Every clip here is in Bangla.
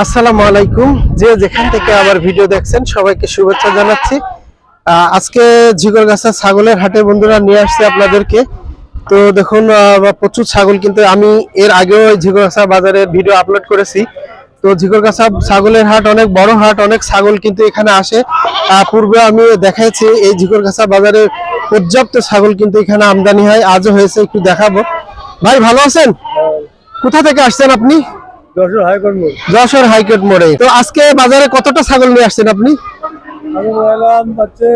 আসসালামু আলাইকুম। যে যেখান থেকে আমার ভিডিও দেখছেন, সবাইকে শুভেচ্ছা জানাচ্ছি। আজকে ঝিগরগাছা ছাগলের হাটে বন্ধুরা নিয়ে আসছে আপনাদেরকে। তো দেখুন প্রচুর ছাগল কিন্তু আমি এর আগেও ঝিগরগাছা বাজারের ভিডিও আপলোড করেছি। তো ঝিগরগাছা ছাগলের হাট অনেক বড় হাট, অনেক ছাগল কিন্তু এখানে আসে। পূর্বে আমি দেখাইছি, এই ঝিগরগাছা বাজারে পর্যাপ্ত ছাগল কিন্তু এখানে আমদানি হয়। আজও হয়েছে, একটু দেখাবো। ভাই, ভালো আছেন? কোথা থেকে আসছেন আপনি? যশোর হাইকোর্ট মোড় তো আজকে বাজারে কতটা ছাগল নিয়ে আসছেন আপনি? আমি বললাম হচ্ছে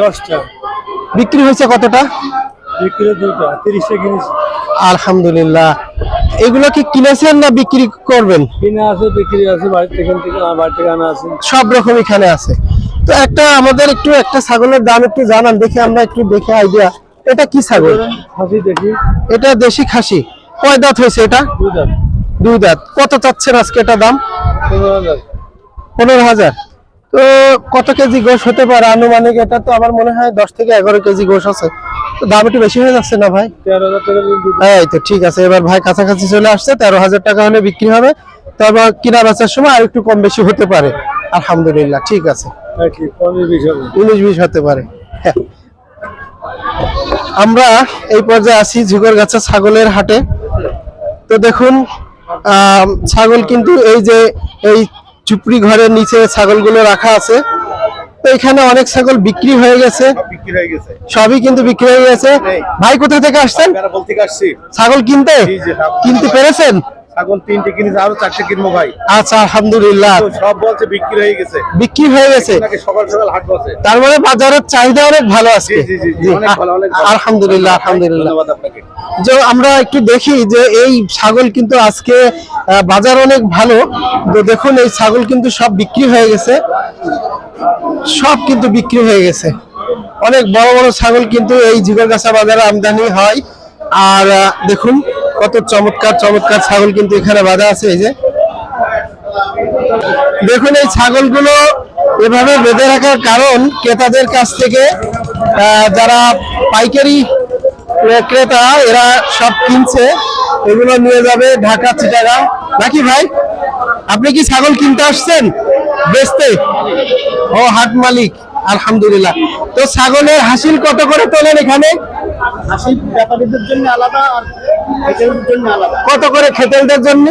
দশটা। বিক্রি হয়েছে কতটা? বিক্রি দুটা তিরিশটা কিনেছি। আলহামদুলিল্লাহ। এগুলো কি কিনেছেন না বিক্রি করবেন? কিনে আছে বিক্রি আছে বাড়ির থেকে থেকে বাড়ি থেকে আনা আছে। সব রকম এখানে আছে। তো একটা আমাদের একটু একটা ছাগলের দাম একটু জানান দেখে আমরা একটু দেখে আইডিয়া এটা কি ছাগল? হাসি দেখি। এটা দেশি খাসি। কয় দাঁত হয়েছে এটা? দুই দাঁত। কত চাচ্ছেন আজকে এটা দাম? পনেরো হাজার। তো কত কেজি গোশ হতে পারে? আনুমানিক এটা তো আমার মনে হয় দশ থেকে এগারো কেজি গোশ আছে। তো দাম একটু বেশি হয়ে যাচ্ছে না ভাই? এই তো ঠিক আছে এবার ভাই কাছাকাছি চলে আসছে তেরো হাজার টাকা হলে বিক্রি হবে। তবে কিনা বেচার সময় আর একটু কম বেশি হতে পারে। আলহামদুলিল্লাহ ঠিক আছে। উনিশ বিশ হতে পারে। হ্যাঁ। আমরা এই পর্যায়ে আছি ঝিগরগাছা ছাগলের হাটে। তো দেখুন ছাগল কিন্তু এই যে এই চুপড়ি ঘরের নিচে ছাগলগুলো রাখা আছে। তো এখানে অনেক ছাগল বিক্রি হয়ে গেছে। গেছে। সবই কিন্তু বিক্রি হয়ে গেছে। ভাই কোথা থেকে আসছেন? ছাগল কিনতে। কিনতে পেরেছেন? ছাগল তিনটে কিনেছে আরও চারটে কিনবো ভাই। আচ্ছা আলহামদুলিল্লাহ। সব বলছে বিক্রি হয়ে গেছে। বিক্রি হয়ে গেছে? সকাল সকাল হাট বসে। তার মানে বাজারের চাহিদা অনেক ভালো আছে জি, জি, জি। আলহামদুলিল্লাহ আলহামদুলিল্লাহ। ধন্যবাদ আপনাকে। যে আমরা একটু দেখি যে এই ছাগল কিন্তু আজকে বাজার অনেক ভালো। তো দেখুন এই ছাগল কিন্তু সব বিক্রি হয়ে গেছে। সব কিন্তু বিক্রি হয়ে গেছে। অনেক বড় বড় ছাগল কিন্তু এই জিগরগাছা বাজারে আমদানি হয়। আর দেখুন কত চমৎকার চমৎকার ছাগল কিন্তু এখানে বাঁধা আছে, এই যে। দেখুন, এই ছাগলগুলো এভাবে বেঁধে রাখার কারণ ক্রেতাদের কাছ থেকে যারা পাইকারি ক্রেতা, এরা সব কিনছে, এগুলো নিয়ে যাবে ঢাকা, চিটাগাং। নাকি ভাই, আপনি কি ছাগল কিনতে আসছেন? বেচতে? ও, হাট মালিক, আলহামদুলিল্লাহ। তো ছাগলের হাসিল কত করে তোলেন এখানে? হাসি ব্যাপারীদের জন্য আলাদা আর কত করে খেতেলদের জন্য?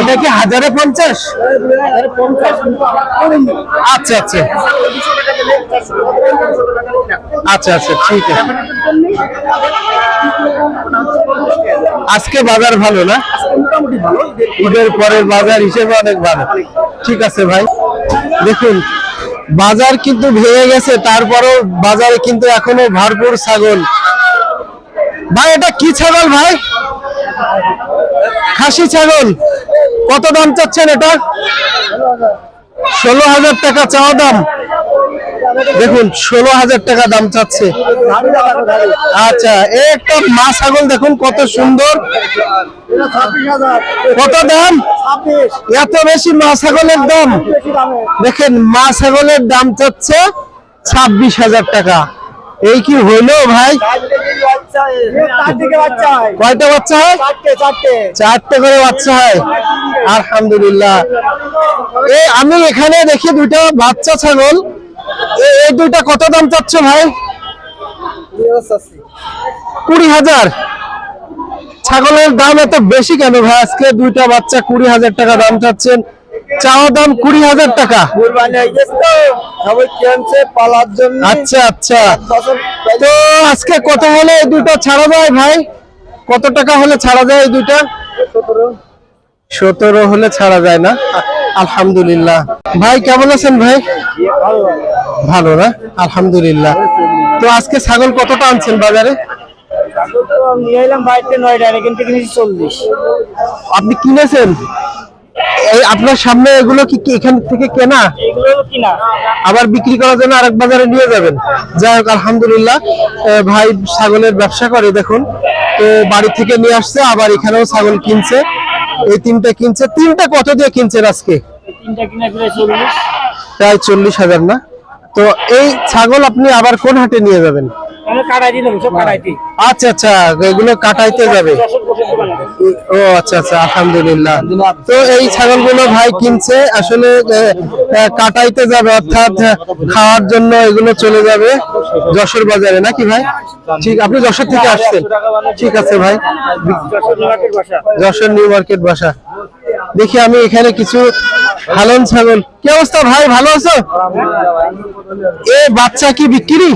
এটা কি হাজারে পঞ্চাশ। আচ্ছা আচ্ছা। আচ্ছা আচ্ছা ঠিক আছে। আজকে বাজার ভালো না? ঈদের পরের বাজার হিসেবে অনেক ভালো। ঠিক আছে ভাই। দেখুন বাজার কিন্তু ভেঙে গেছে, তারপরও বাজারে কিন্তু এখনও ভরপুর ছাগল। ভাই, এটা কি ছাগল ভাই? খাসি ছাগল। কত দাম চাচ্ছেন এটা? ষোলো হাজার টাকা চাওয়া দাম। দেখুন, ষোলো হাজার টাকা দাম চাচ্ছে। আচ্ছা একটা মা ছাগল দেখুন কত সুন্দর। কত দাম? এত বেশি মা ছাগলের দাম। দেখেন, মা ছাগলের দাম চাচ্ছে ছাব্বিশ হাজার টাকা। এই কি হইল ভাই? কয়টা বাচ্চা হয়? চারটে করে বাচ্চা হয়। আলহামদুলিল্লাহ। এই আমি এখানে দেখি দুইটা বাচ্চা ছাগল। এই দুইটা কত দাম চাচ্ছ ভাই? কুড়ি হাজার। ছাগলের দাম এত বেশি কেন ভাই? আজকে দুইটা বাচ্চা কুড়ি হাজার টাকা দাম চাচ্ছেন। চাওয়া দাম কুড়ি হাজার টাকা। আচ্ছা আচ্ছা। তো আজকে কত হলে এই দুটো ছাড়া যায় ভাই? কত টাকা হলে ছাড়া যায় এই দুইটা? সতেরো হলে ছাড়া যায় না? আলহামদুলিল্লাহ। ভাই, কেমন আছেন ভাই? ভালো না? আলহামদুলিল্লাহ। তো আজকে ছাগল কতটা আনছেন বাজারে? আপনি কিনেছেন? এই আপনার সামনে এগুলো কি কি এখান থেকে কেনা? আবার বিক্রি করার জন্য আরেক বাজারে নিয়ে যাবেন। যাই হোক আলহামদুলিল্লাহ। ভাই ছাগলের ব্যবসা করে দেখুন। তো বাড়ি থেকে নিয়ে আসছে আবার এখানেও ছাগল কিনছে। এই তিনটা কিনছে। তিনটা কত দিয়ে কিনছেন আজকে? প্রায় চল্লিশ হাজার না? তো এই ছাগল আপনি আবার কোন হাটে নিয়ে যাবেন? আচ্ছা আচ্ছা এগুলো কাটাইতে যাবে। ও আচ্ছা আচ্ছা আলহামদুলিল্লাহ। তো এই ছাগলগুলো ভাই কিনছে আসলে কাটাইতে যাবে অর্থাৎ খাওয়ার জন্য এগুলো চলে যাবে যশোর বাজারে নাকি ভাই? ঠিক আপনি যশোর থেকে আসছেন। ঠিক আছে ভাই। যশোর যশোর নিউ মার্কেট বাসা। দেখি আমি এখানে কিছু হালন ছাগল। কি অবস্থা ভাই ভালো আছো? এ বাচ্চা কি বিক্রি?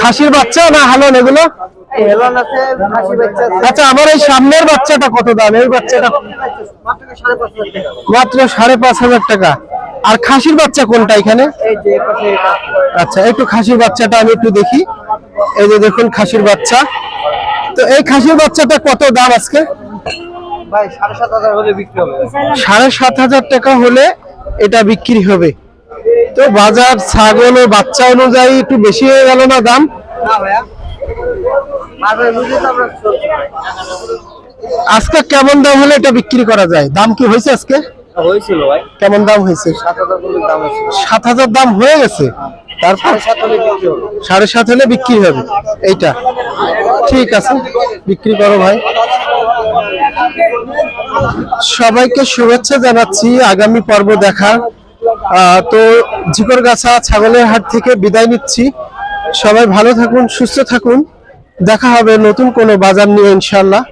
খাসির বাচ্চা না হালন এগুলো? আচ্ছা আমার এই সামনের বাচ্চাটা কত দাম? এই বাচ্চাটা মাত্র সাড়ে পাঁচ হাজার টাকা। আর খাসির বাচ্চা কোনটা এখানে। আচ্ছা একটু খাসির বাচ্চাটা আমি একটু দেখি। এই যে দেখুন খাসির বাচ্চা। তো এই খাসির বাচ্চাটা কত দাম আজকে? সাড়ে সাত হাজার টাকা হলে এটা বিক্রি হবে। তো বাজার ছাগল ও বাচ্চা অনুযায়ী একটু বেশি হয়ে গেল না দাম। আজকে কেমন দাম হলে এটা বিক্রি করা যায়? দাম কি হয়েছে আজকে? হয়েছিল ভাই। কেমন দাম হয়েছে? সাত হাজার দাম হয়ে গেছে? তারপর সাড়ে সাত হলে বিক্রি হবে। এইটা। ঠিক আছে বিক্রি করো ভাই। সবাইকে শুভেচ্ছা জানাচ্ছি। আগামী পর্ব দেখার তো ঝিকরগাছা ছাগলের হাট থেকে বিদায় নিচ্ছি। সবাই ভালো থাকুন, সুস্থ থাকুন। দেখা হবে নতুন কোনো বাজার নিয়ে ইনশাল্লাহ